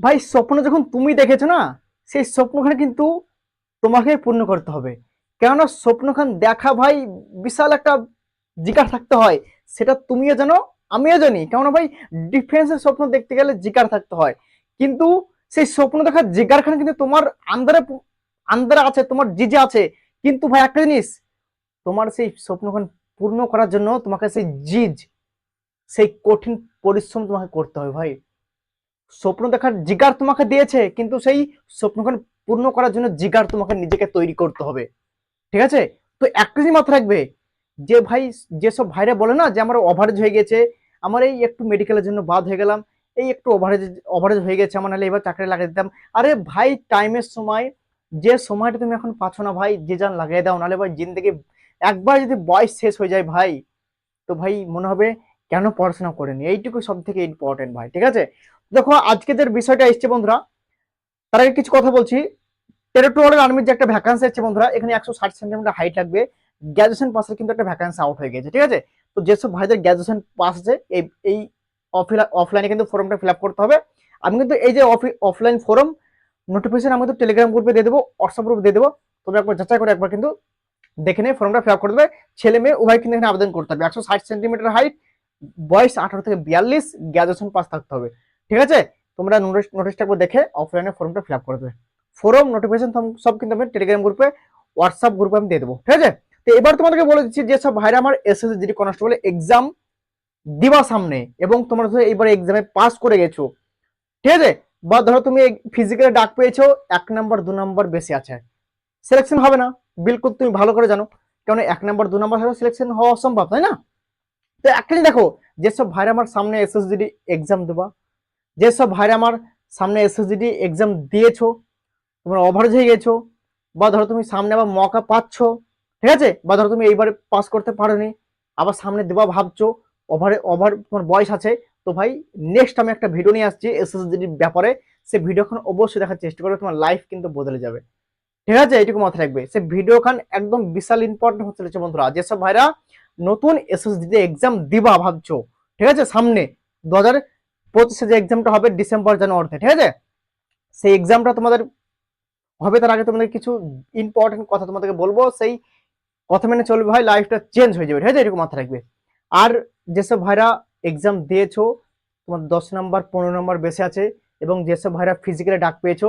ভাই, স্বপ্ন যখন তুমি দেখেছ না, সেই স্বপ্নখানে কিন্তু তোমাকে পূর্ণ করতে হবে। কেননা স্বপ্নখান দেখা ভাই, বিশাল একটা জিকার থাকতে হয়। সেটা তুমিও জানো, আমিও জানি। কেননা ভাই ডিফেন্সের স্বপ্ন দেখতে গেলে জিকার থাকতে হয়। কিন্তু সেই স্বপ্ন দেখার জিগারখানে কিন্তু তোমার আন্দারে আন্দারে আছে, তোমার জিজে আছে। কিন্তু ভাই, একটা জিনিস, তোমার সেই স্বপ্নখান পূর্ণ করার জন্য তোমাকে সেই জিজ, সেই কঠিন পরিশ্রম তোমাকে করতে হবে ভাই। স্বপ্ন দেখার জিগার তোমাকে দিয়েছে, কিন্তু সেই স্বপ্নখান পূর্ণ করার জন্য জিগার তোমাকে নিজেকে তৈরি করতে হবে। ঠিক আছে? তো একটা মাথায় রাখবে। যে ভাই যেসব ভাইরা বলে না যে আমার ওভারেজ হয়ে গেছে, আমার এই একটু মেডিকেলের জন্য বাদ হয়ে গেলাম, এই একটু ওভারেজ ওভারেজ হয়ে গেছে, আমার নাহলে এবার চাকরি লাগিয়ে দিতাম। আরে ভাই টাইমের সময়, যে সময়টা তুমি এখন পাচ্ছ না ভাই, যে যান লাগিয়ে দাও, নাহলে ভাই জিন্দগি একবার যদি বয়স শেষ হয়ে যায় ভাই, তো ভাই মনে হবে কেন পড়াশোনা করেনি? এইটুকু সব থেকে ইম্পর্টেন্ট ভাই, ঠিক আছে? দেখো, আজকে যে বিষয়টা এসছে বন্ধুরা, তার আগে কিছু কথা বলছি। টেরিটোরিয়াল আর্মির যে একটা ভ্যাকান্সি আছে বন্ধুরা, এখানে একশো ষাট সেন্টিমিটার হাইট লাগবে। গ্র্যাজুয়েশন পাসের কিন্তু একটা ভ্যাকান্সি আউট হয়ে গেছে, ঠিক আছে? তো যেসব ভাইদের গ্র্যাজুয়েশন পাস আছে, এই এই অফলাইনে কিন্তু ফর্মটা ফিল করতে হবে। আমি কিন্তু এই যে অফলাইন ফর্ম নোটিফিকেশন আমি কিন্তু টেলিগ্রাম গ্রুপে দিয়ে দেবো হোয়াটসঅ্যাপ গ্রুপে দিয়ে দেবো। তবে একবার যাচাই করে একবার কিন্তু দেখে নিয়ে ফর্মটা ফিল করে দেবে। ছেলে মেয়ে, উভয় কিন্তু এখানে আবেদন করতে হবে। একশো ষাট সেন্টিমিটার হাইট বয়স আঠারো থেকে বিয়াল্লিশ গ্র্যাজুয়েশন পাস থাকতে হবে। ঠিক আছে? তোমরা নোটিশ একবার দেখে অফলাইনে ফর্মটা ফিল আপ করে দেবে। ফোরাম নোটিফিকেশন সব কিন্তু আমি টেলিগ্রাম গ্রুপে হোয়াটসঅ্যাপ গ্রুপে আমি দিয়ে দেবো। ঠিক আছে? তো এবার তোমাদেরকে বলে দিচ্ছি যে সব ভাইরা আমার এসএসসি জিডি কনস্টেবল এক্সাম দিবা সামনে এবং তোমরা ধরো এইবার এক্সামে পাস করে গেছো। ঠিক আছে? বা ধরো তুমি ফিজিক্যালে ডাক পেয়েছ, এক নাম্বার দু নাম্বার বেশি আছে। সিলেকশন হবে না। বিলকুল তুমি ভালো করে জানো। কারণ এক নাম্বার দু নাম্বার ছাড়া সিলেকশন হওয়া অসম্ভব, তাই না? তো একটাই দেখো যেসব ভাইরা আমার সামনে এস এস এসএসজিডি এক্সাম দেবা যেসব ভাইরা আমার সামনে এসএসজিডি এক্সাম দিয়েছ, তোমরা ওভারেজ হয়ে গেছো, বা ধরো তুমি সামনে আবার মকা পাচ্ছ, ঠিক আছে? বা ধরো তুমি এইবারে পাস করতে পারোনি, আবার সামনে দেবা ভাবছ ওভারে ওভার তোমার বয়স আছে, তো ভাই নেক্সট আমি একটা ভিডিও নিয়ে আসছি এসএসজিডির ব্যাপারে। সে ভিডিওখান অবশ্যই দেখার চেষ্টা করবে, তোমার লাইফ কিন্তু বদলে যাবে। ঠিক আছে? এইটুকু মাথায় রাখবে। সে ভিডিওখান একদম বিশাল ইম্পর্টেন্ট হতে চলেছে বন্ধুরা। যেসব ভাইরা নতুন এসএসজিতে এক্সাম দিবা ভাবছ, ঠিক আছে? সামনে দু হাজার পঁচিশে যে এক্সামটা হবে ডিসেম্বর জানুয়ারিতে ঠিক আছে? সেই এক্সামটা তোমাদের হবে, তার আগে তোমাদের কিছু ইম্পর্টেন্ট কথা তোমাদেরকে বলব। সেই কথা মেনে চলবে ভাই লাইফটা চেঞ্জ হয়ে যাবে, ঠিক আছে? এরকম মাথা রাখবে। আর যেসব ভাইরা এক্সাম দিয়েছ, তোমার দশ নাম্বার পনেরো নাম্বার বেশি আছে, এবং যেসব ভাইরা ফিজিক্যালি ডাক পেয়েছ,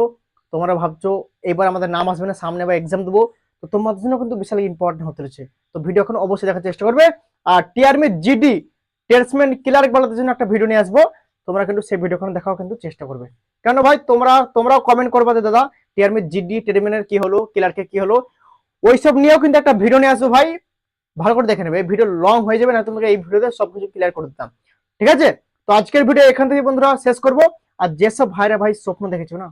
তোমরা ভাবছ, এবার আমাদের নাম আসবে না, সামনে আবার এক্সাম দেবো, তো তোমাদের জন্য কিন্তু বিশাল ইম্পর্টেন্ট হতে রয়েছে তো ভিডিও এখন অবশ্যই দেখার চেষ্টা করবে। আর টিআরমি জিডি টেলসম্যান ক্লার্ক বালাদের জন্য একটা ভিডিও নিয়ে আসব। তোমরা কিন্তু সেই ভিডিওখান দেখাও কিন্তু চেষ্টা করবে। কেন ভাই? তোমরা, তোমরাও কমেন্ট করবা যে, দাদা টিআরমি জিডি টেলিমেনের কি হলো? ক্লার্কের কি হলো? ওইসব নিয়েও কিন্তু একটা ভিডিও নিয়ে আসব ভাই। ভালো করে দেখে নেবে। এই ভিডিও লং হয়ে যাবে না তোমাকে এই ভিডিওতে সবকিছু ক্লিয়ার করে দিতাম। ঠিক আছে? তো আজকের ভিডিও এখান থেকে বন্ধুরা শেষ করব। আর যেসব ভাইরা ভাই স্বপ্ন দেখেছ না,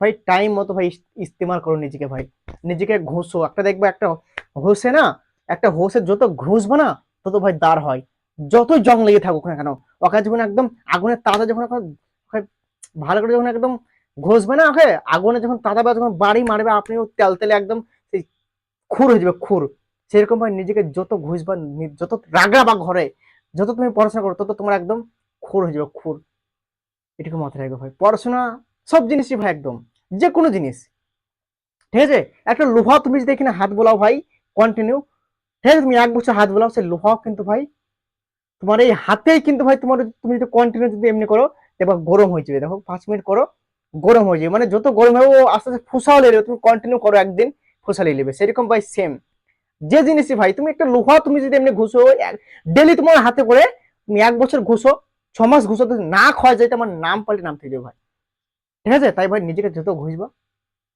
ভাই টাইম মতো ভাই ইস- ইস্তেমাল করো নিজেকে ভাই। নিজেকে ঘুষো। একটা দেখবে একটা হোসে না, একটা হোসে যত ঘুষবে না, তত ভাই দাঁড় হয়। যত জং লেগে থাকুক না কেন ওকে যখন একদম আগুনের তাজা যখন ভালো করে যখন একদম ঘষবে না ওকে, আগুনে যখন তাজা বা যখন বাড়ি মারবে, আপনিও তেল তেলে একদম সেই খুর হয়ে যাবে, খুর। সেরকম ভাই নিজেকে যত ঘুষবা যত রাগা বা ঘরে, যত তুমি পড়াশোনা করো, তত তোমার একদম খুর হয়ে যাবে, খুর। এটুকু মাথায় রাখবে ভাই। পড়াশোনা সব জিনিসই ভাই একদম যে কোনো জিনিস। ঠিক আছে? একটা লোহা তুমি যদি এখানে হাত বোলাও ভাই কন্টিনিউ ঠিক আছে? তুমি এক বছর হাত বোলাও, সেই লোহাও কিন্তু ভাই তোমার এই হাতেই কিন্তু ভাই তোমার তুমি যদি কন্টিনিউ যদি এমনি করো দেখো গরম হয়ে যাবে। দেখো, পাঁচ মিনিট করো, গরম হয়ে যাবে। মানে যত গরম হবে, ও আস্তে আস্তে ফুসাও লেগে তুমি কন্টিনিউ করো একদিন ফুসালে নেবে সেরকম ভাই সেম যে জিনিসই ভাই, তুমি একটা লোহা তুমি যদি এমনি ঘুষো ডেলি তোমার হাতে করে তুমি এক বছর ঘুষো, ছ মাস ঘুষো, যদি না খাওয়া যায় তো আমার নাম পাল্টে নাম থেকে ভাই। ঠিক আছে? তাই ভাই নিজেকে যত ঘুষবা,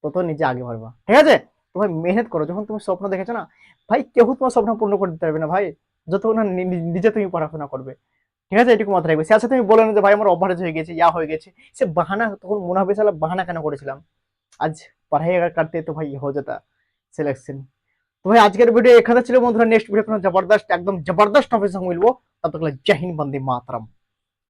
তত নিজে আগে বাড়বা। ঠিক আছে? তো ভাই মেহনত করো। যখন তুমি স্বপ্ন দেখেছ না, ভাই কেউ তোমার স্বপ্ন পূর্ণ করে দিতে পারবে না ভাই। যতক্ষণ না নিজে তুমি পড়াশোনা করবে। ঠিক আছে? এটুকু মাথায় রাখবে। সে আছে তুমি বলো না যে, ভাই, আমার অভ্যাস হয়ে গেছে, ইয়া হয়ে গেছে। সে বাহানা, তখন মনে হবে সালা বাহানা কেন করেছিলাম? আজ পড়াই কাটতে তো ভাই হয়ে যেত সিলেকশন তো ভাই, আজকের ভিডিও এখানে ছিল বন্ধুরা। নেক্সট ভিডিও কোনো জবরদস্ত, একদম জবরদস্ত টপিক সঙ্গে মিলবো। ততক্ষণ জাহিন বন্দে মাতরম।